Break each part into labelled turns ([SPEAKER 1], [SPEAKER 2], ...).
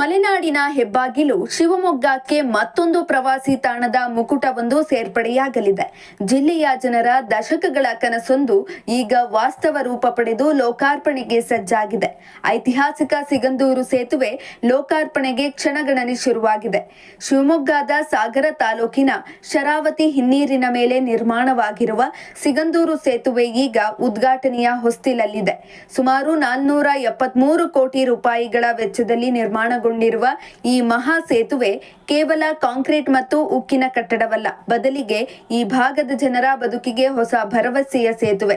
[SPEAKER 1] ಮಲೆನಾಡಿನ ಹೆಬ್ಬಾಗಿಲು ಶಿವಮೊಗ್ಗಕ್ಕೆ ಮತ್ತೊಂದು ಪ್ರವಾಸಿ ತಾಣದ ಮುಕುಟವೊಂದು ಸೇರ್ಪಡೆಯಾಗಲಿದೆ. ಜಿಲ್ಲೆಯ ಜನರ ದಶಕಗಳ ಕನಸೊಂದು ಈಗ ವಾಸ್ತವ ರೂಪ ಪಡೆದು ಲೋಕಾರ್ಪಣೆಗೆ ಸಜ್ಜಾಗಿದೆ. ಐತಿಹಾಸಿಕ ಸಿಗಂದೂರು ಸೇತುವೆ ಲೋಕಾರ್ಪಣೆಗೆ ಕ್ಷಣಗಣನೆ ಶುರುವಾಗಿದೆ. ಶಿವಮೊಗ್ಗದ ಸಾಗರ ತಾಲೂಕಿನ ಶರಾವತಿ ಹಿನ್ನೀರಿನ ಮೇಲೆ ನಿರ್ಮಾಣವಾಗಿರುವ ಸಿಗಂದೂರು ಸೇತುವೆ ಈಗ ಉದ್ಘಾಟನೆಯ ಹೊಸ್ತಿಲಲ್ಲಿದೆ. ಸುಮಾರು ನಾಲ್ನೂರ ಎಪ್ಪತ್ಮೂರು ಕೋಟಿ ರೂಪಾಯಿಗಳ ವೆಚ್ಚದಲ್ಲಿ ನಿರ್ಮಾಣಗೊಂಡಿರುವ ಈ ಮಹಾ ಸೇತುವೆ ಕೇವಲ ಕಾಂಕ್ರೀಟ್ ಮತ್ತು ಉಕ್ಕಿನ ಕಟ್ಟಡವಲ್ಲ, ಬದಲಿಗೆ ಈ ಭಾಗದ ಜನರ ಬದುಕಿಗೆ ಹೊಸ ಭರವಸೆಯ ಸೇತುವೆ.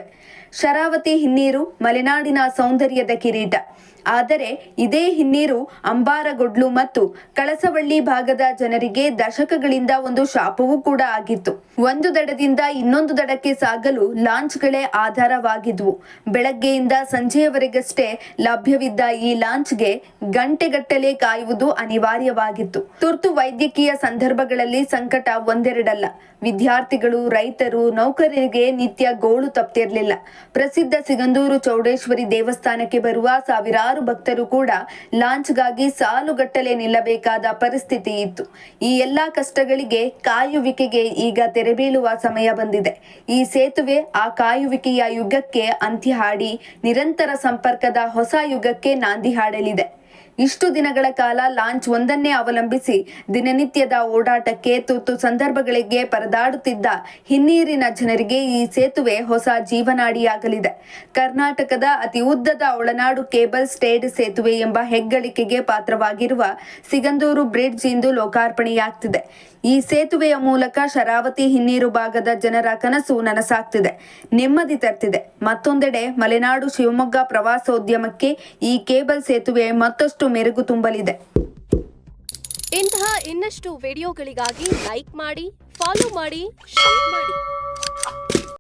[SPEAKER 1] ಶರಾವತಿ ಹಿನ್ನೀರು ಮಲೆನಾಡಿನ ಸೌಂದರ್ಯದ ಕಿರೀಟ. ಆದರೆ ಇದೇ ಹಿನ್ನೀರು ಅಂಬಾರಗೊಡ್ಲು ಮತ್ತು ಕಳಸವಳ್ಳಿ ಭಾಗದ ಜನರಿಗೆ ದಶಕಗಳಿಂದ ಒಂದು ಶಾಪವೂ ಕೂಡ ಆಗಿತ್ತು. ಒಂದು ದಡದಿಂದ ಇನ್ನೊಂದು ದಡಕ್ಕೆ ಸಾಗಲು ಲಾಂಚ್ಗಳೇ ಆಧಾರವಾಗಿದ್ವು. ಬೆಳಗ್ಗೆಯಿಂದ ಸಂಜೆಯವರೆಗಷ್ಟೇ ಲಭ್ಯವಿದ್ದ ಈ ಲಾಂಚ್ಗೆ ಗಂಟೆಗಟ್ಟಲೆ ಕಾಯುವುದು ಅನಿವಾರ್ಯವಾಗಿತ್ತು. ತುರ್ತು ವೈದ್ಯಕೀಯ ಸಂದರ್ಭಗಳಲ್ಲಿ ಸಂಕಟ ಒಂದೆರಡಲ್ಲ. ವಿದ್ಯಾರ್ಥಿಗಳು, ರೈತರು, ನೌಕರರಿಗೆ ನಿತ್ಯ ಗೋಳು ತಪ್ತಿರ್ಲಿಲ್ಲ. ಪ್ರಸಿದ್ಧ ಸಿಗಂದೂರು ಚೌಡೇಶ್ವರಿ ದೇವಸ್ಥಾನಕ್ಕೆ ಬರುವ ಸಾವಿರಾರು ಭಕ್ತರು ಕೂಡ ಲಾಂಚ್ಗಾಗಿ ಸಾಲುಗಟ್ಟಲೆ ನಿಲ್ಲಬೇಕಾದ ಪರಿಸ್ಥಿತಿ ಇತ್ತು. ಈ ಎಲ್ಲಾ ಕಷ್ಟಗಳಿಗೆ ಕಾಯುವಿಕೆಗೆ ಈಗ ತೆರೆಬೀಳುವ ಸಮಯ ಬಂದಿದೆ. ಈ ಸೇತುವೆ ಆ ಕಾಯುವಿಕೆಯ ಯುಗಕ್ಕೆ ಅಂತ್ಯ ಹಾಡಿ ನಿರಂತರ ಸಂಪರ್ಕದ ಹೊಸ ಯುಗಕ್ಕೆ ನಾಂದಿ ಹಾಡಲಿದೆ. ಇಷ್ಟು ದಿನಗಳ ಕಾಲ ಲಾಂಚ್ ಒಂದನ್ನೇ ಅವಲಂಬಿಸಿ ದಿನನಿತ್ಯದ ಓಡಾಟಕ್ಕೆ ತುರ್ತು ಸಂದರ್ಭಗಳಿಗೆ ಪರದಾಡುತ್ತಿದ್ದ ಹಿನ್ನೀರಿನ ಜನರಿಗೆ ಈ ಸೇತುವೆ ಹೊಸ ಜೀವನಾಡಿಯಾಗಲಿದೆ. ಕರ್ನಾಟಕದ ಅತಿ ಉದ್ದದ ಒಳನಾಡು ಕೇಬಲ್ ಸ್ಟೇಡ್ ಸೇತುವೆ ಎಂಬ ಹೆಗ್ಗಳಿಕೆಗೆ ಪಾತ್ರವಾಗಿರುವ ಸಿಗಂದೂರು ಬ್ರಿಡ್ಜ್ ಇಂದು ಲೋಕಾರ್ಪಣೆಯಾಗ್ತಿದೆ. ಈ ಸೇತುವೆಯ ಮೂಲಕ ಶರಾವತಿ ಹಿನ್ನೀರು ಭಾಗದ ಜನರ ಕನಸು ನನಸಾಗ್ತಿದೆ, ನೆಮ್ಮದಿ ತರ್ತಿದೆ. ಮತ್ತೊಂದೆಡೆ ಮಲೆನಾಡು ಶಿವಮೊಗ್ಗ ಪ್ರವಾಸೋದ್ಯಮಕ್ಕೆ ಈ ಕೇಬಲ್ ಸೇತುವೆ ಮತ್ತಷ್ಟು ಮೆರುಗು ತುಂಬಲಿದೆ.
[SPEAKER 2] ಇಂತಹ ಇನ್ನಷ್ಟು ವಿಡಿಯೋಗಳಿಗಾಗಿ ಲೈಕ್ ಮಾಡಿ, ಫಾಲೋ ಮಾಡಿ, ಶೇರ್ ಮಾಡಿ.